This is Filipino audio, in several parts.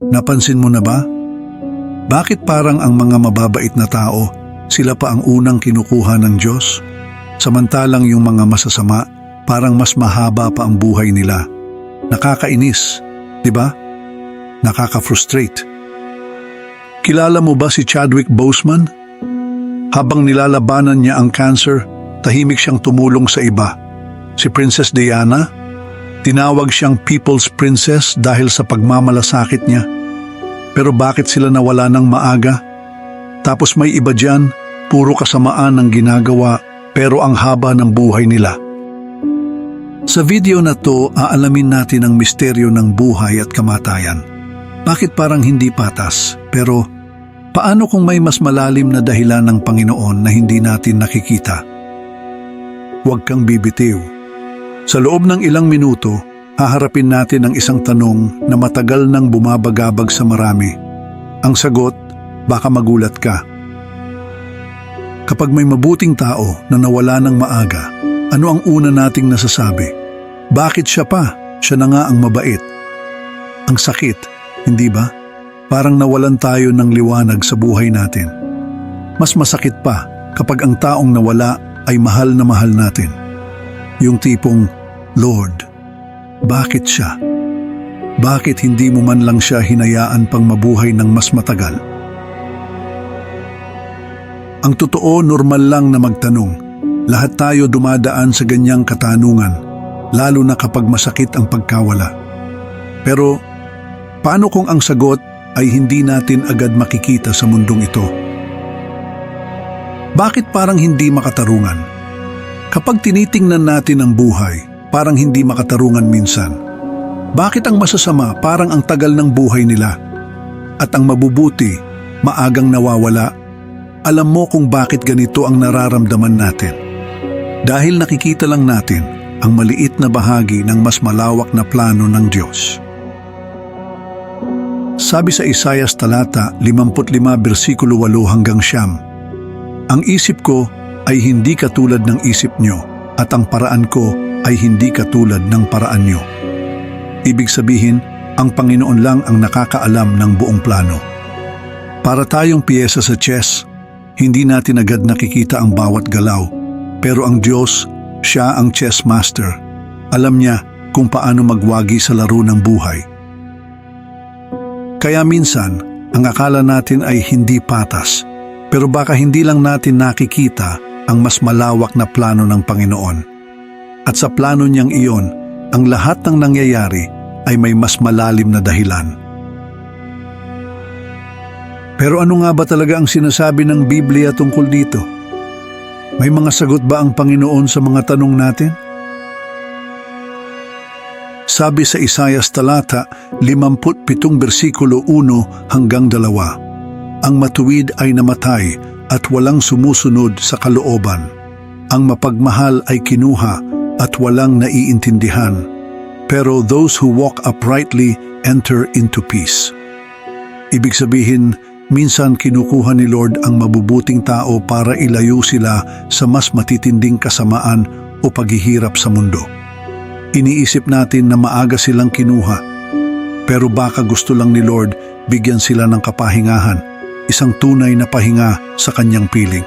Napansin mo na ba? Bakit parang ang mga mababait na tao, sila pa ang unang kinukuha ng Diyos? Samantalang yung mga masasama, parang mas mahaba pa ang buhay nila. Nakakainis, di ba? Nakaka-frustrate. Kilala mo ba si Chadwick Boseman? Habang nilalabanan niya ang cancer, tahimik siyang tumulong sa iba. Si Princess Diana, tinawag siyang People's Princess dahil sa pagmamalasakit niya. Pero bakit sila nawala ng maaga? Tapos may iba dyan, puro kasamaan ang ginagawa pero ang haba ng buhay nila. Sa video na to, aalamin natin ang misteryo ng buhay at kamatayan. Bakit parang hindi patas? Pero paano kung may mas malalim na dahilan ng Panginoon na hindi natin nakikita? Huwag kang bibitiw. Sa loob ng ilang minuto, haharapin natin ang isang tanong na matagal nang bumabagabag sa marami. Ang sagot, baka magulat ka. Kapag may mabuting tao na nawala ng maaga, ano ang una nating nasasabi? Bakit siya pa? Siya na nga ang mabait. Ang sakit, hindi ba? Parang nawalan tayo ng liwanag sa buhay natin. Mas masakit pa kapag ang taong nawala ay mahal na mahal natin. Yung tipong, Lord, bakit siya? Bakit hindi mo man lang siya hinayaan pang mabuhay ng mas matagal? Ang totoo, normal lang na magtanong. Lahat tayo dumadaan sa ganyang katanungan, lalo na kapag masakit ang pagkawala. Pero, paano kung ang sagot ay hindi natin agad makikita sa mundong ito? Bakit parang hindi makatarungan? Kapag tinitingnan natin ang buhay, parang hindi makatarungan minsan. Bakit ang masasama parang ang tagal ng buhay nila? At ang mabubuti, maagang nawawala? Alam mo kung bakit ganito ang nararamdaman natin. Dahil nakikita lang natin ang maliit na bahagi ng mas malawak na plano ng Diyos. Sabi sa Isayas talata 55 bersikulo 8 hanggang siyam, Ang isip ko ay hindi katulad ng isip nyo at ang paraan ko ay hindi katulad ng paraan nyo. Ibig sabihin, ang Panginoon lang ang nakakaalam ng buong plano. Para tayong piyesa sa chess, hindi natin agad nakikita ang bawat galaw, pero ang Diyos, siya ang chess master. Alam niya kung paano magwagi sa laro ng buhay. Kaya minsan, ang akala natin ay hindi patas, pero baka hindi lang natin nakikita ang mas malawak na plano ng Panginoon. At sa plano niyang iyon, ang lahat ng nangyayari ay may mas malalim na dahilan. Pero ano nga ba talaga ang sinasabi ng Biblia tungkol dito? May mga sagot ba ang Panginoon sa mga tanong natin? Sabi sa Isayas talata 57 bersikulo 1 hanggang 2, Ang matuwid ay namatay at walang sumusunod sa kalooban. Ang mapagmahal ay kinuha at walang naiintindihan. Pero those who walk uprightly enter into peace. Ibig sabihin, minsan kinukuha ni Lord ang mabubuting tao para ilayo sila sa mas matitinding kasamaan o paghihirap sa mundo. Iniisip natin na maaga silang kinuha, pero baka gusto lang ni Lord bigyan sila ng kapahingahan, isang tunay na pahinga sa kanyang piling.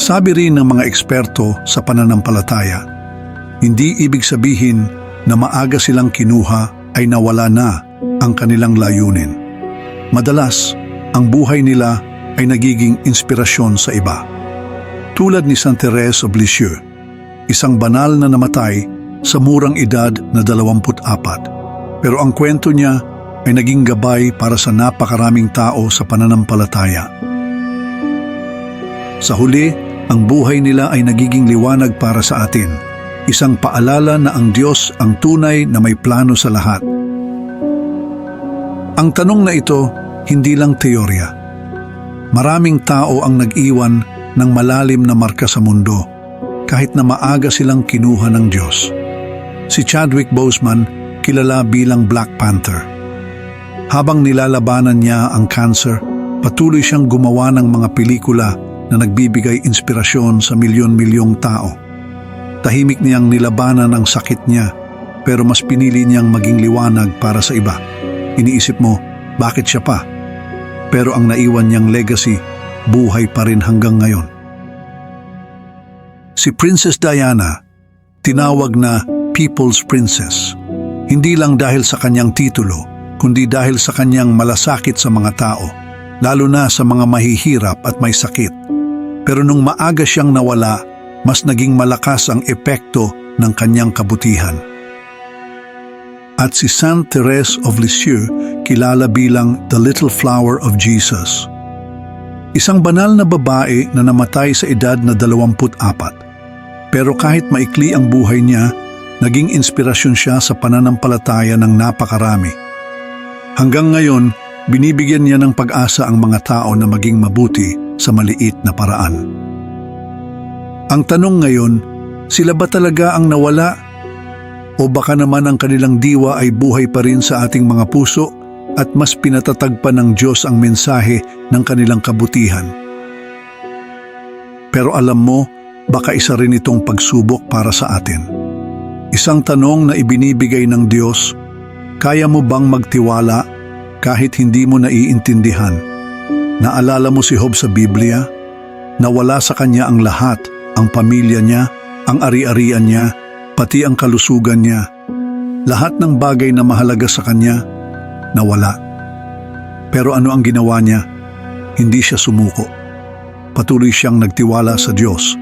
Sabi rin ng mga eksperto sa pananampalataya, hindi ibig sabihin na maaga silang kinuha ay nawala na ang kanilang layunin. Madalas, ang buhay nila ay nagiging inspirasyon sa iba. Tulad ni Saint Therese of Lisieux, isang banal na namatay sa murang edad na 24. Pero ang kwento niya ay naging gabay para sa napakaraming tao sa pananampalataya. Sa huli, ang buhay nila ay nagiging liwanag para sa atin, isang paalala na ang Diyos ang tunay na may plano sa lahat. Ang tanong na ito, hindi lang teorya. Maraming tao ang nag-iwan ng malalim na marka sa mundo, kahit na maaga silang kinuha ng Diyos. Si Chadwick Boseman, kilala bilang Black Panther. Habang nilalabanan niya ang cancer, patuloy siyang gumawa ng mga pelikula na nagbibigay inspirasyon sa milyon-milyong tao. Tahimik niyang nilabanan ang sakit niya, pero mas pinili niyang maging liwanag para sa iba. Iniisip mo, bakit siya pa? Pero ang naiwan niyang legacy, buhay pa rin hanggang ngayon. Si Princess Diana, tinawag na People's Princess. Hindi lang dahil sa kanyang titulo, kundi dahil sa kanyang malasakit sa mga tao, lalo na sa mga mahihirap at may sakit. Pero nung maaga siyang nawala, mas naging malakas ang epekto ng kanyang kabutihan. At si Saint Therese of Lisieux kilala bilang the Little Flower of Jesus. Isang banal na babae na namatay sa edad na 24. Pero kahit maikli ang buhay niya, naging inspirasyon siya sa pananampalataya ng napakarami. Hanggang ngayon, binibigyan niya ng pag-asa ang mga tao na maging mabuti sa maliit na paraan. Ang tanong ngayon, sila ba talaga ang nawala? O baka naman ang kanilang diwa ay buhay pa rin sa ating mga puso at mas pinatatag pa ng Diyos ang mensahe ng kanilang kabutihan. Pero alam mo, baka isa rin itong pagsubok para sa atin. Isang tanong na ibinibigay ng Diyos, kaya mo bang magtiwala kahit hindi mo naiintindihan? Naalala mo si Job sa Biblia? Nawala sa kanya ang lahat, ang pamilya niya, ang ari-arian niya, pati ang kalusugan niya. Lahat ng bagay na mahalaga sa kanya, nawala. Pero ano ang ginawa niya? Hindi siya sumuko. Patuloy siyang nagtiwala sa Diyos.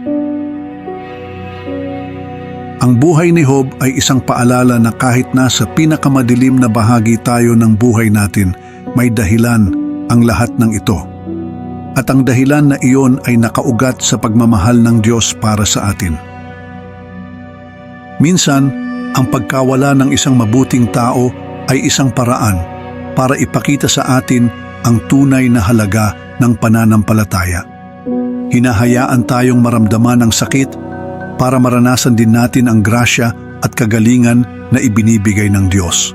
Ang buhay ni Job ay isang paalala na kahit nasa pinakamadilim na bahagi tayo ng buhay natin, may dahilan ang lahat ng ito. At ang dahilan na iyon ay nakaugat sa pagmamahal ng Diyos para sa atin. Minsan, ang pagkawala ng isang mabuting tao ay isang paraan para ipakita sa atin ang tunay na halaga ng pananampalataya. Hinahayaan tayong maramdaman ang sakit para maranasan din natin ang grasya at kagalingan na ibinibigay ng Diyos.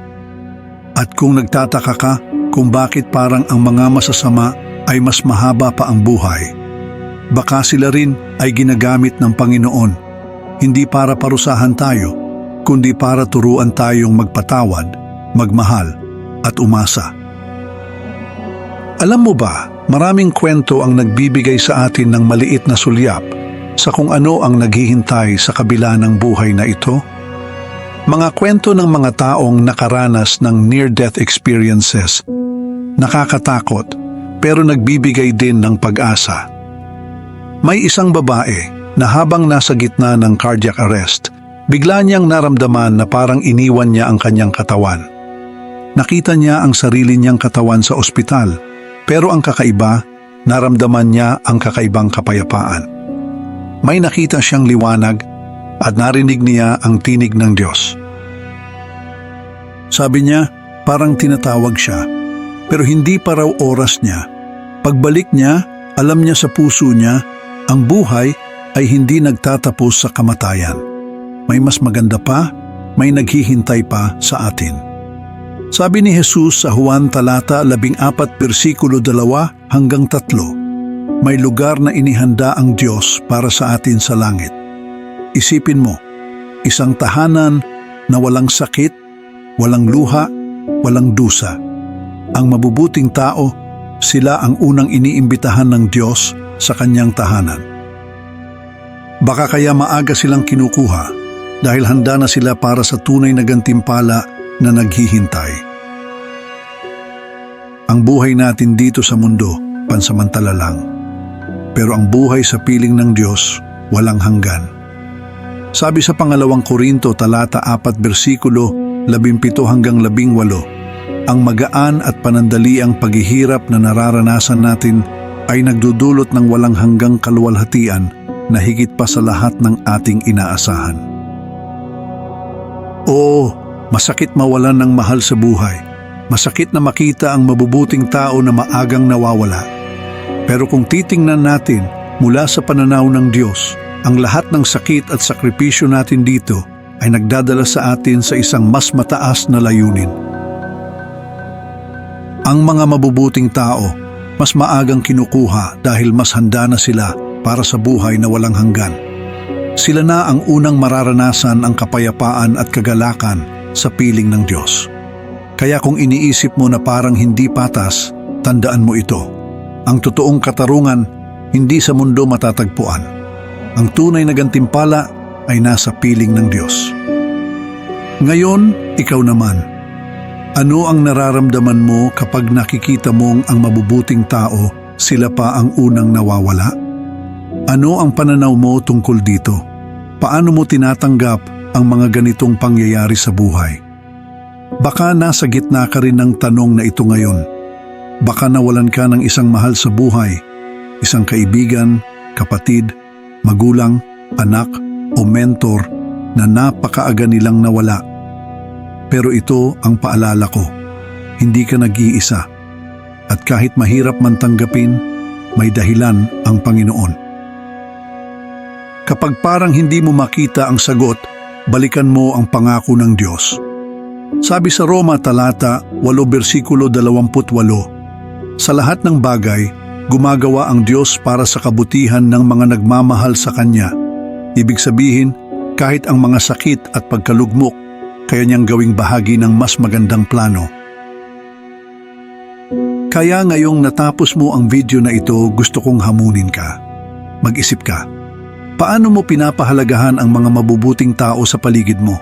At kung nagtataka ka kung bakit parang ang mga masasama ay mas mahaba pa ang buhay, baka sila rin ay ginagamit ng Panginoon, hindi para parusahan tayo, kundi para turuan tayong magpatawad, magmahal, at umasa. Alam mo ba, maraming kwento ang nagbibigay sa atin ng maliit na sulyap sa kung ano ang naghihintay sa kabila ng buhay na ito? Mga kwento ng mga taong nakaranas ng near-death experiences, nakakatakot pero nagbibigay din ng pag-asa. May isang babae na habang nasa gitna ng cardiac arrest, bigla niyang naramdaman na parang iniwan niya ang kanyang katawan. Nakita niya ang sarili niyang katawan sa ospital, pero ang kakaiba, naramdaman niya ang kakaibang kapayapaan may nakita siyang liwanag at narinig niya ang tinig ng Diyos. Sabi niya, parang tinatawag siya, pero hindi pa raw oras niya. Pagbalik niya, alam niya sa puso niya, ang buhay ay hindi nagtatapos sa kamatayan. May mas maganda pa, may naghihintay pa sa atin. Sabi ni Jesus sa Juan talata 14 bersikulo 2 hanggang 3, may lugar na inihanda ang Diyos para sa atin sa langit. Isipin mo, isang tahanan na walang sakit, walang luha, walang dusa. Ang mabubuting tao, sila ang unang iniimbitahan ng Diyos sa kanyang tahanan. Baka kaya maaga silang kinukuha dahil handa na sila para sa tunay na gantimpala na naghihintay. Ang buhay natin dito sa mundo, pansamantala lang pero ang buhay sa piling ng Diyos walang hanggan. Sabi sa pangalawang Korinto talata 4 bersikulo 17 hanggang 18, ang magaan at panandaliang paghihirap na nararanasan natin ay nagdudulot ng walang hanggang kaluwalhatian na higit pa sa lahat ng ating inaasahan. Oo, masakit mawalan ng mahal sa buhay. Masakit na makita ang mabubuting tao na maagang nawawala. Pero kung titingnan natin mula sa pananaw ng Diyos, ang lahat ng sakit at sakripisyo natin dito ay nagdadala sa atin sa isang mas mataas na layunin. Ang mga mabubuting tao, mas maagang kinukuha dahil mas handa na sila para sa buhay na walang hanggan. Sila na ang unang mararanasan ang kapayapaan at kagalakan sa piling ng Diyos. Kaya kung iniisip mo na parang hindi patas, tandaan mo ito. Ang totoong katarungan, hindi sa mundo matatagpuan. Ang tunay na gantimpala ay nasa piling ng Diyos. Ngayon, ikaw naman. Ano ang nararamdaman mo kapag nakikita mong ang mabubuting tao, sila pa ang unang nawawala? Ano ang pananaw mo tungkol dito? Paano mo tinatanggap ang mga ganitong pangyayari sa buhay? Baka nasa gitna ka rin ng tanong na ito ngayon. Baka nawalan ka ng isang mahal sa buhay, isang kaibigan, kapatid, magulang, anak o mentor na napakaaga nilang nawala. Pero ito ang paalala ko, hindi ka nag-iisa. At kahit mahirap man tanggapin, may dahilan ang Panginoon. Kapag parang hindi mo makita ang sagot, balikan mo ang pangako ng Diyos. Sabi sa Roma talata 8 bersikulo 28, Sa lahat ng bagay, gumagawa ang Diyos para sa kabutihan ng mga nagmamahal sa Kanya. Ibig sabihin, kahit ang mga sakit at pagkalugmok, kaya niyang gawing bahagi ng mas magandang plano. Kaya ngayong natapos mo ang video na ito, gusto kong hamunin ka. Mag-isip ka. Paano mo pinapahalagahan ang mga mabubuting tao sa paligid mo?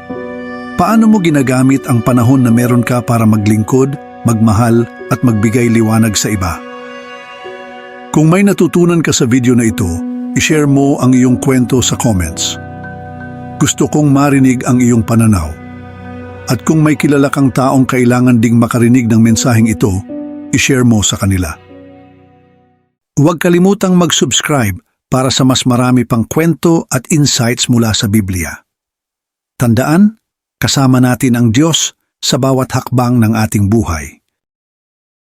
Paano mo ginagamit ang panahon na meron ka para maglingkod, magmahal at magbigay liwanag sa iba? Kung may natutunan ka sa video na ito, ishare mo ang iyong kwento sa comments. Gusto kong marinig ang iyong pananaw. At kung may kilala kang taong kailangan ding makarinig ng mensaheng ito, ishare mo sa kanila. Huwag kalimutang mag-subscribe para sa mas marami pang kwento at insights mula sa Biblia. Tandaan, kasama natin ang Diyos sa bawat hakbang ng ating buhay.